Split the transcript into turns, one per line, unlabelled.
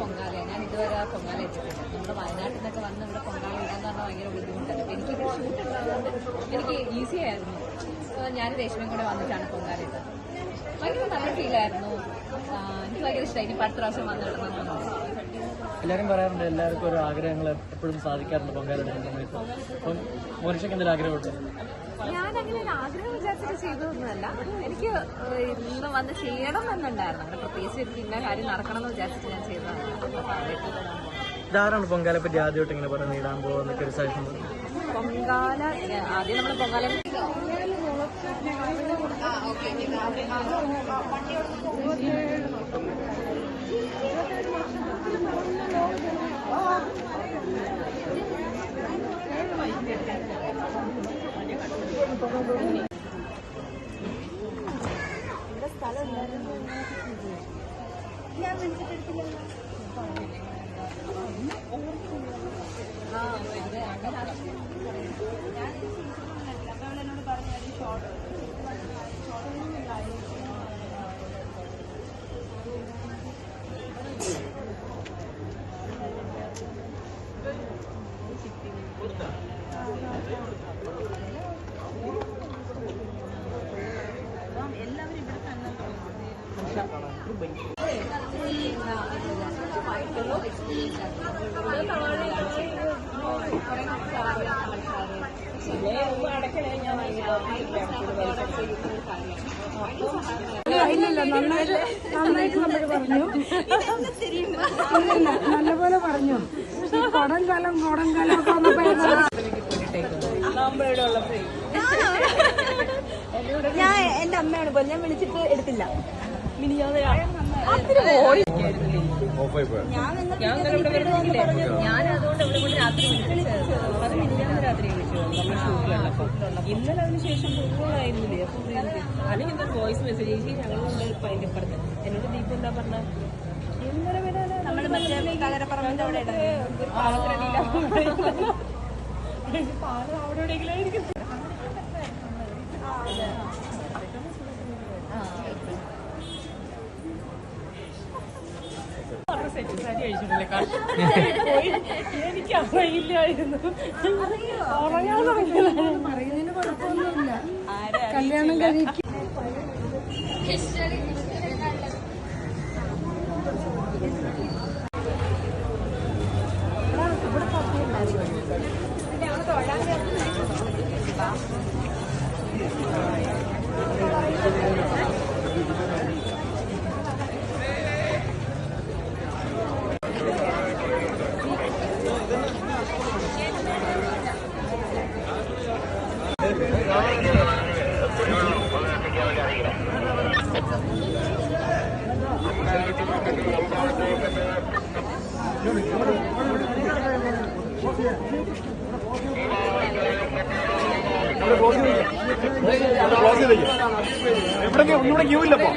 പൊങ്കാലയാണ്. ഞാൻ ഇതുവരെ പൊങ്കാല വെച്ചിട്ടുണ്ട് നമ്മുടെ വയനാട്ടിൽ നിന്നൊക്കെ വന്ന് ഇവിടെ പൊങ്കാല ഇടാന്ന് പറഞ്ഞാൽ ഭയങ്കര ബുദ്ധിമുട്ടാണ്. എനിക്ക് ഷൂട്ട് ഉണ്ടാകുന്നത് എനിക്ക് ഈസി ആയിരുന്നു. ഞാൻ രേഷ്മയും കൂടെ വന്നിട്ടാണ് പൊങ്കാല ഇട്ടത്. ഭയങ്കര നല്ല ഫീലായിരുന്നു എനിക്ക് ഭയങ്കര ഇഷ്ടമായി ഇനി പത്ത് പ്രാവശ്യം വന്നിടുന്നു
എല്ലാവരും പറയാറുണ്ട് എല്ലാവർക്കും ഒരു ആഗ്രഹങ്ങൾ എപ്പോഴും സാധിക്കാറുണ്ട് അപ്പം മോനിഷയ്ക്ക് എന്തെങ്കിലും ആഗ്രഹമുണ്ട്?
ഞാൻ അങ്ങനെ ഒരു ആഗ്രഹം വിചാരിച്ചിട്ട് ചെയ്തതൊന്നുമല്ല. എനിക്ക് ഇന്ന് വന്ന് ചെയ്യണം എന്നുണ്ടായിരുന്നു. അങ്ങനെ പ്രത്യേകിച്ച് എനിക്ക് ഇന്ന കാര്യം നടക്കണം എന്ന് വിചാരിച്ചിട്ട് ഞാൻ ചെയ്തതാണ്.
ഇതാരാണ് പൊങ്കാലെ പറ്റി ആദ്യമായിട്ട് ഇങ്ങനെ പറഞ്ഞ് നേടാൻ പോകുന്നൊക്കെ ഒരു സജഷൻ
പൊങ്കാല ആദ്യം നമ്മൾ പൊങ്കാല ഞാൻ മനസ്സിലെടുത്തില്ലല്ലോ ആ അങ്ങനെ
ഇല്ലില്ല നന്നായിട്ട് നന്നായിട്ട് നമ്മൾ പറഞ്ഞു. നല്ലപോലെ പറഞ്ഞു. കൊടങ്കാലം കൊടങ്കാലം കാലം കോടം കാലം ഒക്കെ വന്നപ്പോ
ഞാൻ എന്റെ അമ്മയാണ് ഞാൻ വിളിച്ചിട്ട് എടുത്തില്ല.
ഇന്നലെ അതിന് ശേഷം പോകുന്നതായിരുന്നില്ലേ അപ്പോൾ അല്ലെങ്കിൽ എന്താ വോയിസ് മെസ്സേജ് ചേച്ചി ഞങ്ങളുണ്ട് ഇപ്പം അതിന്റെ ഇപ്പുറത്ത്. എന്നോട് ദീപം എന്താ പറഞ്ഞ? ഇന്നലെ
നമ്മൾ മറ്റേ കളരപ്പറമ്പിന്റെ അവിടെ
പാലം അവിടെ എവിടെയെങ്കിലും ആയിരിക്കും. സെറ്റ് സാരി അഴിച്ചിട്ടില്ലേ പോയി എനിക്ക് അറിയില്ലായിരുന്നു ഉറങ്ങാൻ തുടങ്ങിയതാണ്
കല്യാണം കഴിക്കും
എവിടെ ഒന്നുകൂടെ ക്യൂ ഇല്ലപ്പോ